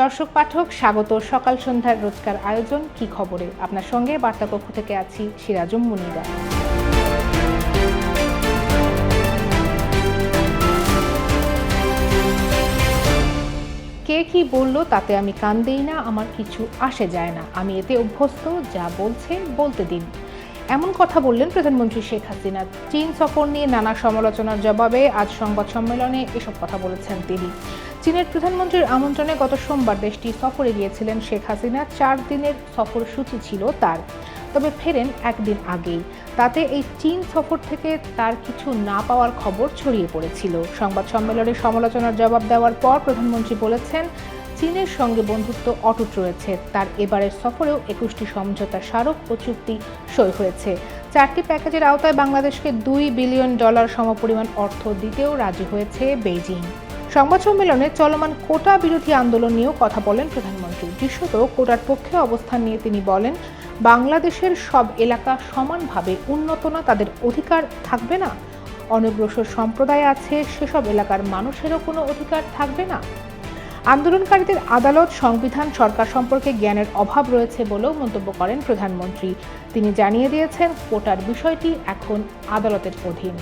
দর্শক পাঠক, স্বাগত। সকাল সন্ধ্যার রোজকার আয়োজন, কি খবরে? আপনার সঙ্গে বার্তাকক্ষ থেকে আছি সিরাজুম মুনিরা। কে কি বলল তাতে আমি কান দেই না, আমার কিছু আসে যায় না। আমি এতে অভ্যস্ত, যা বলছে বলতে দিন। এমন কথা বললেন প্রধানমন্ত্রী শেখ হাসিনা। চীন সফর নিয়ে নানা সমালোচনার জবাবে আজ সংবাদ সম্মেলনে এসব কথা বলেছেন তিনি। চীনের প্রধানমন্ত্রীর আমন্ত্রণে গত সোমবার দেশটি সফরে গিয়েছিলেন শেখ হাসিনা। চার দিনের সফরসূচি ছিল তার। তবে ফেরেন একদিন আগেই। তাতে এই চীন সফর থেকে তার কিছু না পাওয়ার খবর ছড়িয়ে পড়েছিল। সংবাদ সম্মেলনে সমালোচনার জবাব দেওয়ার পর প্রধানমন্ত্রী বলেছেন, চীনের সঙ্গে বন্ধুত্ব অটুট রয়েছে। তার এবারের সফরেও একুশটি সমঝোতা স্মারক ও চুক্তি সই হয়েছে। চারটি প্যাকেজের আওতায় বাংলাদেশকে দুই বিলিয়ন ডলার সমপরিমাণ অর্থ দিতেও রাজি হয়েছে বেইজিং। সংবাদ সম্মেলনে চলমান কোটা বিরোধী আন্দোলন নিয়েও কথা বলেন প্রধানমন্ত্রী। দৃশ্যত কোটার পক্ষে অবস্থান নিয়ে তিনি বলেন, বাংলাদেশের সব এলাকা সমানভাবে উন্নত না, তাদের অধিকার থাকবে না। অনগ্রসর সম্প্রদায় আছে, সেসব এলাকার মানুষেরও কোনো অধিকার থাকবে না। আন্দোলনকারীদের আদালত, সংবিধান, সরকার সম্পর্কে জ্ঞানের অভাব রয়েছে বলেও মন্তব্য করেন প্রধানমন্ত্রী। তিনি জানিয়ে দিয়েছেন, কোটার বিষয়টি এখন আদালতের অধীন।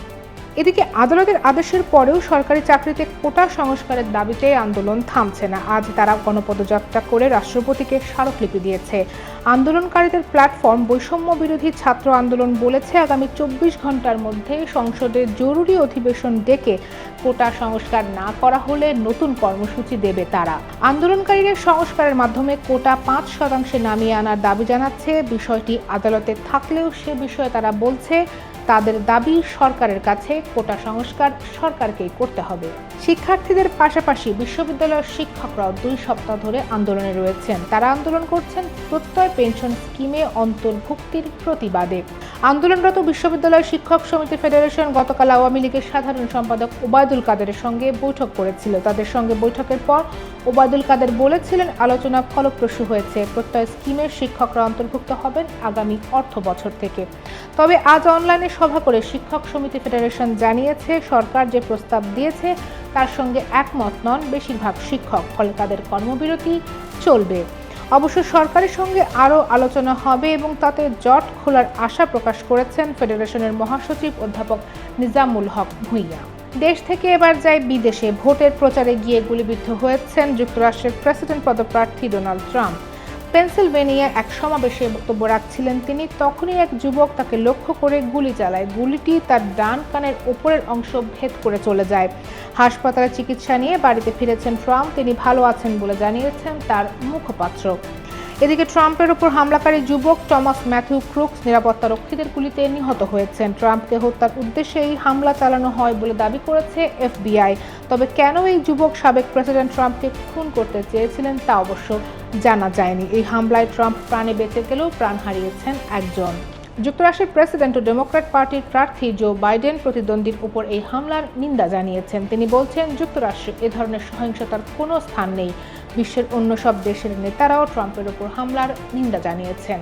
এদিকে আদালতের আদেশের পরেও সরকারি চাকরিতে কোটা সংস্কারের দাবিতে আন্দোলন থামছে না। আজ তারা গণপদযাত্রা করে রাষ্ট্রপতিকে স্মারকলিপি দিয়েছে। আন্দোলনকারীদের প্ল্যাটফর্ম বৈষম্য বিরোধী ছাত্র আন্দোলন বলেছে আগামী চব্বিশ ঘণ্টার মধ্যে সংসদের জরুরি অধিবেশন ডেকে কোটা সংস্কার না করা হলে নতুন কর্মসূচি দেবে তারা। আন্দোলনকারীদের সংস্কারের মাধ্যমে কোটা পাঁচ শতাংশে নামিয়ে আনার দাবি জানাচ্ছে। বিষয়টি আদালতে থাকলেও সে বিষয়ে তারা বলছে, তাদের দাবি সরকারের কাছে, কোটা সংস্কার সরকারকেই করতে হবে। শিক্ষার্থীদের পাশাপাশি বিশ্ববিদ্যালয়ের শিক্ষকরাও দুই সপ্তাহ ধরে আন্দোলনে রয়েছেন। তারা আন্দোলন করছেন প্রত্যয় পেনশন স্কিমে অন্তর্ভুক্তির প্রতিবাদে। আন্দোলনরত বিশ্ববিদ্যালয় শিক্ষক সমিতি ফেডারেশন গতকাল আওয়ামী লীগের সাধারণ সম্পাদক ওবায়দুল কাদেরের সঙ্গে বৈঠক করেছিল। তাদের সঙ্গে বৈঠকের পর ওবায়দুল কাদের বলেছিলেন, আলোচনা ফলপ্রসূ হয়েছে। প্রত্যয় স্কিমের শিক্ষকরা অন্তর্ভুক্ত হবেন আগামী অর্থ বছর থেকে। তবে আজ অনলাইনে সভা করে শিক্ষক সমিতি ফেডারেশন জানিয়েছে, সরকার যে প্রস্তাব দিয়েছে, তার সঙ্গে একমত নন বেশিরভাগ শিক্ষক। ফলে তাদের কর্মবিরতি চলবে। অবশ্য সরকারের সঙ্গে আরও আলোচনা হবে এবং তাতে জট খোলার আশা প্রকাশ করেছেন ফেডারেশনের মহাসচিব অধ্যাপক নিজামুল হক ভুঁইয়া। দেশ থেকে এবার যায় বিদেশে। ভোটের প্রচারে গিয়ে গুলিবিদ্ধ হয়েছেন যুক্তরাষ্ট্রের প্রেসিডেন্ট পদপ্রার্থী ডোনাল্ড ট্রাম্প। পেনসিলভেনিয়া এক সমাবেশে বক্তব্য রাখছিলেন তিনি। তখনই এক যুবক তাকে লক্ষ্য করে গুলি চালায়। গুলিটি তার ডান কানের ওপরের অংশ ভেদ করে চলে যায়। হাসপাতালে চিকিৎসা নিয়ে বাড়িতে ফিরেছেন ট্রাম্প। তিনি ভালো আছেন বলে জানিয়েছেন তার মুখপাত্র। এদিকে ট্রাম্পের উপর হামলাকারী যুবক টমাস ম্যাথিউ ক্রুকস নিরাপত্তা রক্ষীদের গুলিতে নিহত হয়েছেন। ট্রাম্পকে হত্যার উদ্দেশ্যে এই হামলা চালানো হয় বলে দাবি করেছে এফবিআই। তবে কেন এই যুবক সাবেক প্রেসিডেন্ট ট্রাম্পকে খুন করতে চেয়েছিলেন তা অবশ্য জানা যায়নি। এই হামলায় ট্রাম্প প্রাণে বেঁচে গেলেও প্রাণ হারিয়েছেন একজন। যুক্তরাষ্ট্রের প্রেসিডেন্ট ও ডেমোক্র্যাট পার্টির প্রার্থী জো বাইডেন প্রতিদ্বন্দ্বীর উপর এই হামলার নিন্দা জানিয়েছেন। তিনি বলছেন, যুক্তরাষ্ট্রে এ ধরনের সহিংসতার কোনো স্থান নেই। বিশ্বের অন্য সব দেশের নেতারাও ট্রাম্পের উপর হামলার নিন্দা জানিয়েছেন।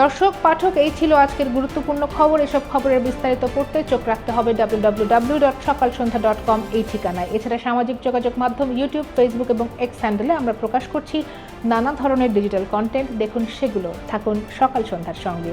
দর্শক, পাঠক, এই ছিল আজকের গুরুত্বপূর্ণ খবর। এসব খবরের বিস্তারিত পড়তে চোখ রাখতে হবে ডাব্লিউ ডট সকাল সন্ধ্যা ডট কম এই ঠিকানায়। এছাড়া সামাজিক যোগাযোগ মাধ্যম ইউটিউব ফেসবুক এবং এক্স হ্যান্ডেলে আমরা প্রকাশ করছি নানা ধরনের ডিজিটাল কন্টেন্ট দেখুন সেগুলো। থাকুন সকাল সন্ধ্যার সঙ্গে।